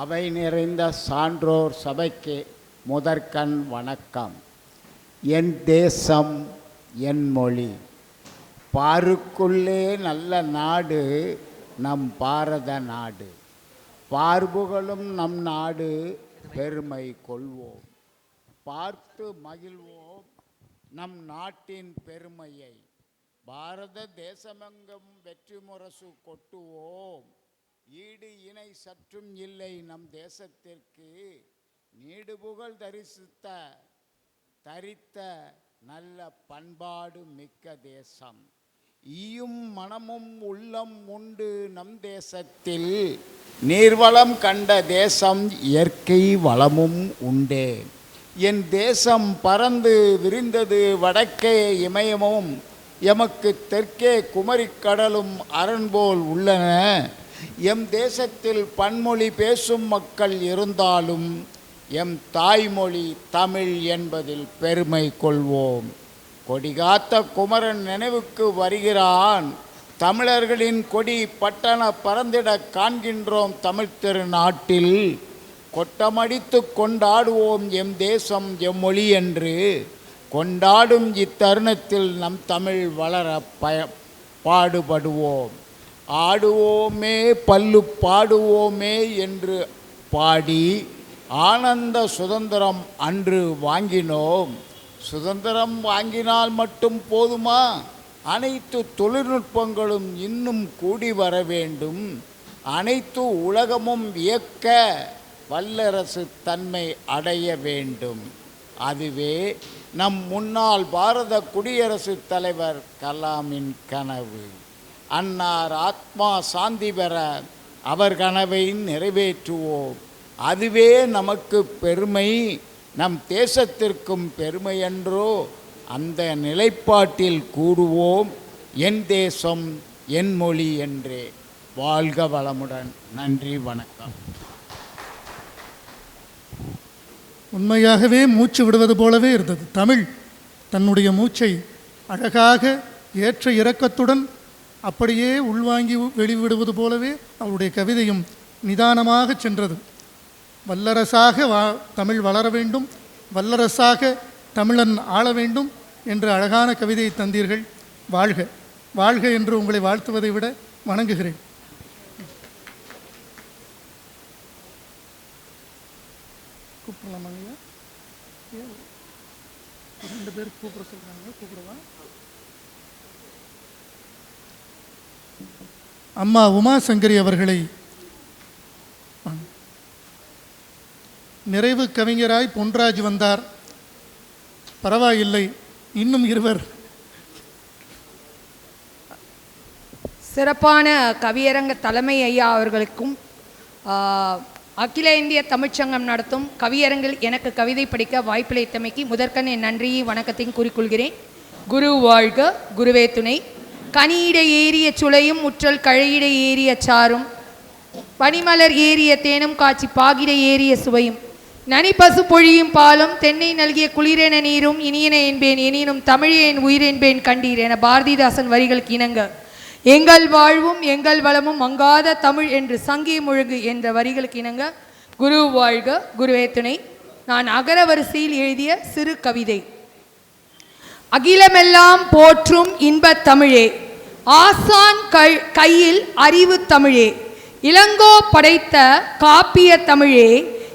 அவை நிறைந்த சான்றோர் சபைக்கு முதற்கண் வணக்கம். என் தேசம் என் மொழி. பாருக்குள்ளே நல்ல நாடு நம் பாரத நாடு. பார்புகளும் நம் நாடு பெருமை கொள்வோம். பார்த்து மகிழ்வோம் நம் நாட்டின் பெருமையை. பாரத தேசமெங்கும் வெற்றி முரசு கொட்டுவோம். ஈடு இணை சற்றும் இல்லை நம் தேசத்திற்கு. நீடு புகழ் தரிசித்த தரித்த நல்ல பண்பாடு மிக்க தேசம். ஈயும் மனமும் உள்ளம் உண்டு நம் தேசத்தில். நீர்வளம் கண்ட தேசம் இயற்கை வளமும் உண்டே. என் தேசம் பறந்து விரிந்தது வடக்கே இமயமும் எமக்கு தெற்கே குமரிக்கடலும் அரண்போல் உள்ளன. எம் தேசத்தில் பன்மொழி பேசும் மக்கள் இருந்தாலும் எம் தாய்மொழி தமிழ் என்பதில் பெருமை கொள்வோம். கொடிகாத்த குமரன் நினைவுக்கு வருகிறான். தமிழர்களின் கொடி பட்டண பறந்திட காண்கின்றோம் தமிழ் திருநாட்டில். கொட்டமடித்து கொண்டாடுவோம் எம் தேசம் எம் மொழி என்று. கொண்டாடும் இத்தருணத்தில் நம் தமிழ் வளர பய பாடுபடுவோம். ஆடுவோமே பல்லு பாடுவோமே என்று பாடி ஆனந்த சுதந்திரம் அன்று வாங்கினோம். சுதந்திரம் வாங்கினால் மட்டும் போதுமா? அனைத்து தொழில்நுட்பங்களும் இன்னும் கூடி வர வேண்டும். அனைத்து உலகமும் வியக்க வல்லரசு தன்மை அடைய வேண்டும். அதுவே நம் முன்னாள் பாரத குடியரசுத் தலைவர் கலாமின் கனவு. அன்னார் ஆத்மா சாந்தி பெற அவர் கனவை நிறைவேற்றுவோம். அதுவே நமக்கு பெருமை. நம் தேசத்திற்கும் பெருமை என்றோ அந்த நிலைப்பாட்டில் கூடுவோம். என் தேசம் என் மொழி என்றே. வாழ்க வளமுடன். நன்றி வணக்கம். உண்மையாகவே மூச்சு விடுவது போலவே இருந்தது. தமிழ் தன்னுடைய மூச்சை அழகாக ஏற்ற இறக்கத்துடன் அப்படியே உள்வாங்கி வெளிவிடுவது போலவே அவருடைய கவிதையும் நிதானமாக சென்றது. வல்லரசாக வா தமிழ் வளர வேண்டும் வல்லரசாக தமிழன் ஆள வேண்டும் என்று அழகான கவிதையை தந்தீர்கள். வாழ்க. வாழ்க என்று உங்களை வாழ்த்துவதை விட வணங்குகிறேன். கூப்பிடலாமாங்க ஐயா ரெண்டு பேர் கூப்பிட சொல்கிறாங்க கூப்பிடவா? அம்மா உமா சங்கரி அவர்களை நிறைவு கவிஞராய் பொன்ராஜ் வந்தார். பரவாயில்லை இன்னும் இருவர். சிறப்பான கவியரங்க தலைமை ஐயா அவர்களுக்கும் அகில இந்திய தமிழ்ச்சங்கம் நடத்தும் கவியரங்கில் எனக்கு கவிதை படிக்க வாய்ப்பளித்தமைக்கு முதற்கன் என் நன்றியை வணக்கத்தையும் கூறிக்கொள்கிறேன். குரு வாழ்க குருவே துணை. கனியிட ஏறிய சுளையும் முற்றல் கழையிட ஏறிய சாரும் பனிமலர் ஏறிய தேனும் காட்சி பாகிட ஏறிய சுவையும். நனி பசு பொழியும் பாலும் தென்னை நல்கிய குளிரென நீரும் இனியன என்பேன் எனினும் தமிழே என் உயிரென்பேன் கண்டீர் என பாரதிதாசன் வரிகளுக்கு இணங்க எங்கள் வாழ்வும் எங்கள் வளமும் மங்காத தமிழ் என்று சங்கே முழுகு என்ற வரிகளுக்கு இணங்க குரு வாழ்க குருவே துணை. நான் அகர வரிசையில் எழுதிய சிறு கவிதை. அகிலமெல்லாம் போற்றும் இன்பத் தமிழே. ஆசான் கையில் அறிவு தமிழே. இளங்கோ படைத்த காப்பிய தமிழே.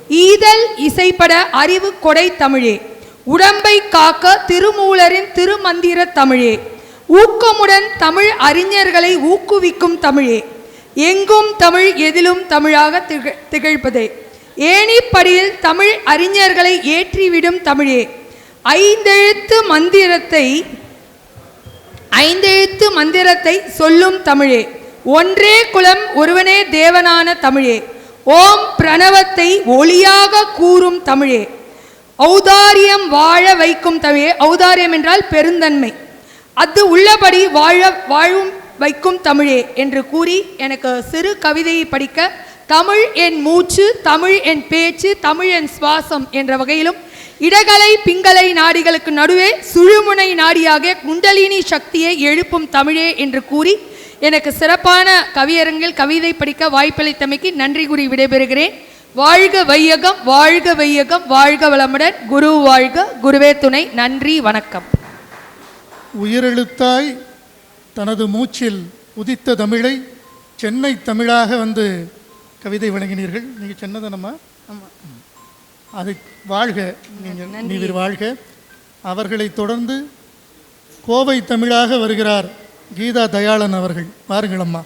ஈதல் இசைப்பட அறிவு கொடை தமிழே. உடம்பை காக்க திருமூலரின் திருமந்திர தமிழே. ஊக்கமுடன் தமிழ் அறிஞர்களை ஊக்குவிக்கும் தமிழே. எங்கும் தமிழ் எதிலும் தமிழாக திக திகழ்ப்பதே ஏணிப்படியில் தமிழ் அறிஞர்களை ஏற்றிவிடும் தமிழே. ஐந்தெழுத்து மந்திரத்தை ஐந்தெழுத்து மந்திரத்தை சொல்லும் தமிழே. ஒன்றே குலம் ஒருவனே தேவனான தமிழே. ஓம் பிரணவத்தை ஒளியாக கூறும் தமிழே. ஔதாரியம் வாழ வைக்கும் தமிழே. ஔதாரியம் என்றால் பெருந்தன்மை. அது உள்ளபடி வாழ வாழும் வைக்கும் தமிழே என்று கூறி எனக்கு சிறு கவிதையை படிக்க தமிழ் என் மூச்சு தமிழ் என் பேச்சு தமிழ் என் சுவாசம் என்ற வகையிலும் இடகலை பிங்கலை நாடிகளுக்கு நடுவே சுழுமுனை நாடியாக குண்டலினி சக்தியை எழுப்பும் தமிழே என்று கூறி எனக்கு சிறப்பான கவியரங்கில் கவிதை படிக்க வாய்ப்பளித்தமைக்கு நன்றி கூறி விடைபெறுகிறேன். வாழ்க வையகம் வாழ்க வையகம் வாழ்க வளமுடன். குரு வாழ்க குருவே துணை. நன்றி வணக்கம். உயிரெழுத்தாய் தனது மூச்சில் உதித்த தமிழை சென்னை தமிழாக வந்து கவிதை வழங்கினீர்கள். நீங்கள் சென்னதனமா ஆமாம் அது வாழ்க. நீங்கள் நீவிர் வாழ்க. அவர்களைத் தொடர்ந்து கோவை தமிழாக வருகிறார் கீதா தயாளன் அவர்கள். வாருங்கள் அம்மா.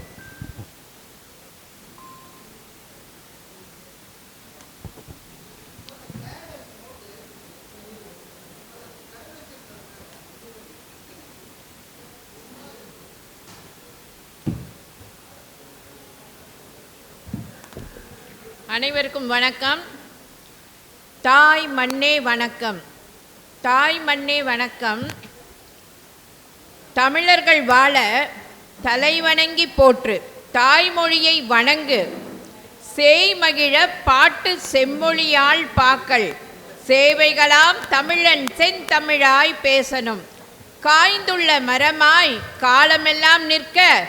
அனைவருக்கும் வணக்கம். தாய் மண்ணே வணக்கம். தாய் மண்ணே வணக்கம். தமிழர்கள் வாழ தலைவணங்கி போற்று. தாய்மொழியை வணங்கு. சேய் மகிழ பாட்டு செம்மொழியால் பாக்கள். சேவைகளாம் தமிழன் செந்தமிழாய் பேசணும். காய்ந்துள்ள மரமாய் காலமெல்லாம் நிற்க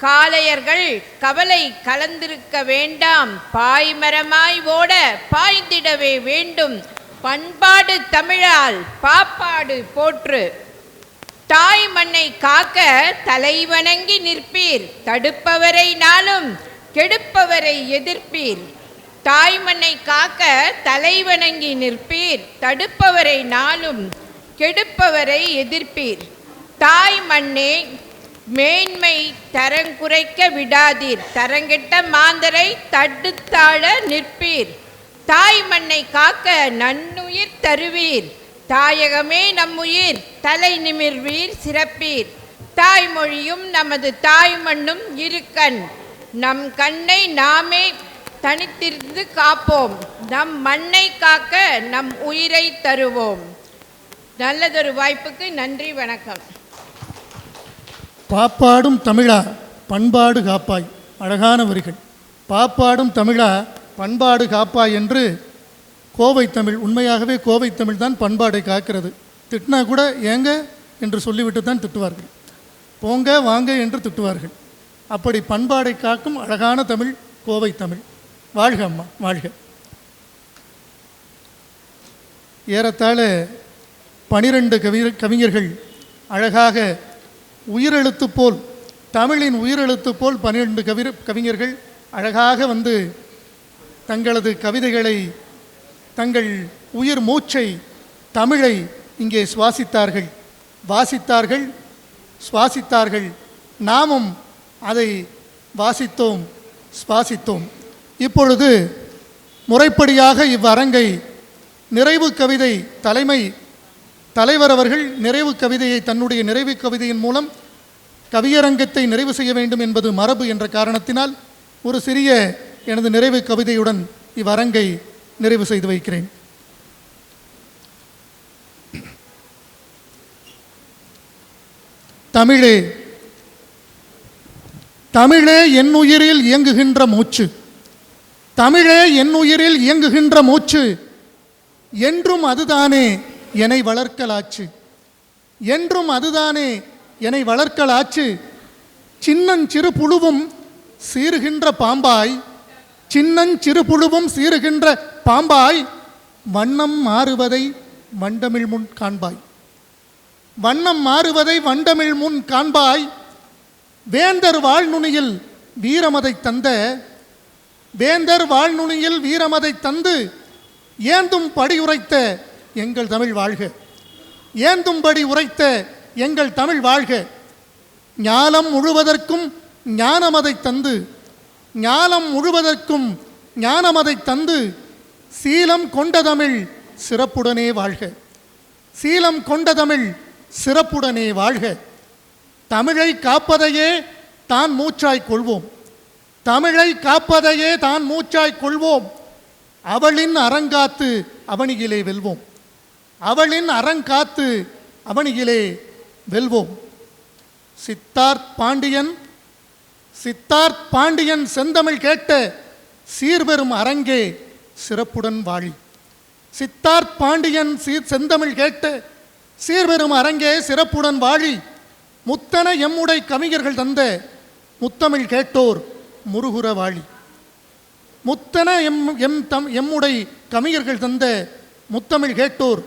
காளையர்கள் கவலை கலந்திருக்க வேண்டாம். பாய்மரமாய் ஓட பாய்ந்திடவே வேண்டும். பண்பாடு தமிழால் பாப்பாடு போற்று. தாய் மண்ணை காக்க தலைவணங்கி நிற்பீர். தடுப்பவரை நாளும் கெடுப்பவரை எதிர்ப்பீர். தாய் மண்ணை காக்க தலைவணங்கி நிற்பீர். தடுப்பவரை நாளும் கெடுப்பவரை எதிர்ப்பீர். தாய் மண்ணே மேன்மை தரங்குறைக்க விடாதீர். தரங்கெட்ட மாந்தரை தடுத்தாழ நிற்பீர். தாய் மண்ணை காக்க நன்னுயிர் தருவீர். தாயகமே நம்முயிர். தலை நிமிர்வீர் சிறப்பீர். தாய்மொழியும் நமது தாய் மண்ணும் இருக்கண் நம் கண்ணை நாமே தனித்திருந்து காப்போம். நம் மண்ணை காக்க நம் உயிரை தருவோம். நல்லதொரு வாய்ப்புக்கு நன்றி வணக்கம். பாப்பாடும் தமிழா பண்பாடு காப்பாய். அழகான வரிகள். பாப்பாடும் தமிழா பண்பாடு காப்பாய் என்று கோவை தமிழ் உண்மையாகவே கோவை தமிழ் தான் பண்பாடை காக்கிறது. திட்டினா கூட ஏங்க என்று சொல்லிவிட்டு தான் திட்டுவார்கள். போங்க வாங்க என்று திட்டுவார்கள். அப்படி பண்பாடை காக்கும் அழகான தமிழ் கோவை தமிழ். வாழ்க அம்மா வாழ்க. ஏறத்தாழ பனிரெண்டு கவி கவிஞர்கள் அழகாக உயிரெழுத்து போல் தமிழின் உயிரெழுத்து போல் பன்னிரண்டு கவி கவிஞர்கள் அழகாக வந்து தங்களது கவிதைகளை தங்கள் உயிர் மூச்சை தமிழை இங்கே சுவாசித்தார்கள். வாசித்தார்கள் சுவாசித்தார்கள். நாமும் அதை வாசித்தோம் சுவாசித்தோம். இப்பொழுது முறைப்படியாக இவ்வரங்கை நிறைவு கவிதை தலைமை தலைவர் அவர்கள் நிறைவு கவிதையை தன்னுடைய நிறைவு கவிதையின் மூலம் கவியரங்கத்தை நிறைவு செய்ய வேண்டும் என்பது மரபு என்ற காரணத்தினால் ஒரு சிறிய எனது நிறைவு கவிதையுடன் இவ்வரங்கை நிறைவு செய்து வைக்கிறேன். தமிழே தமிழே என் உயிரில் இயங்குகின்ற மூச்சு. தமிழே என் உயிரில் இயங்குகின்ற மூச்சு. என்றும் அதுதானே என்னை வளர்க்கலாச்சு. என்றும் அதுதானே என்னை வளர்க்கலாச்சு. சின்னஞ்சிறு புழுவும் சீறுகின்ற பாம்பாய் சின்னஞ்சிறு புழுவும் சீறுகின்ற பாம்பாய் வண்ணம் மாறுவதை வண்டமிழ் முன் காண்பாய். வண்ணம் மாறுவதை வண்டமிழ் முன் காண்பாய். வேந்தர் வாழ்நுனியில் வீரமதை தந்த வேந்தர் வாழ்நுனியில் வீரமதை தந்து ஏந்தும் படியுரைத்த எங்கள் தமிழ் வாழ்க. ஏந்தும்படி உரைத்த எங்கள் தமிழ் வாழ்க? ஞாலம் முழுவதற்கும் ஞானமதை தந்து ஞானம் முழுவதற்கும் ஞானமதை தந்து சீலம் கொண்ட தமிழ் சிறப்புடனே வாழ்க. சீலம் கொண்ட தமிழ் சிறப்புடனே வாழ்க. தமிழை காப்பதையே தான் மூச்சாய் கொள்வோம். தமிழை காப்பதையே தான் மூச்சாய் கொள்வோம். அவளின் அறங்காத்து அவனியிலே வெல்வோம். அவளின் அறங்காத்து அவனியிலே வெல்வோம். சித்தார்த் பாண்டியன் சித்தார்த் பாண்டியன் செந்தமிழ் கேட்ட சீர்பெரும் அரங்கே சிறப்புடன் வாழி. சித்தார்த் பாண்டியன் சீர் செந்தமிழ் கேட்ட சீர்பெரும் அரங்கே சிறப்புடன் வாழி. முத்தன எம்முடை கவிஞர்கள் தந்த முத்தமிழ் கேட்டோர் முருகுற வாழி. முத்தன எம் எம் தம் எம்முடை கவிஞர்கள் தந்த முத்தமிழ் கேட்டோர்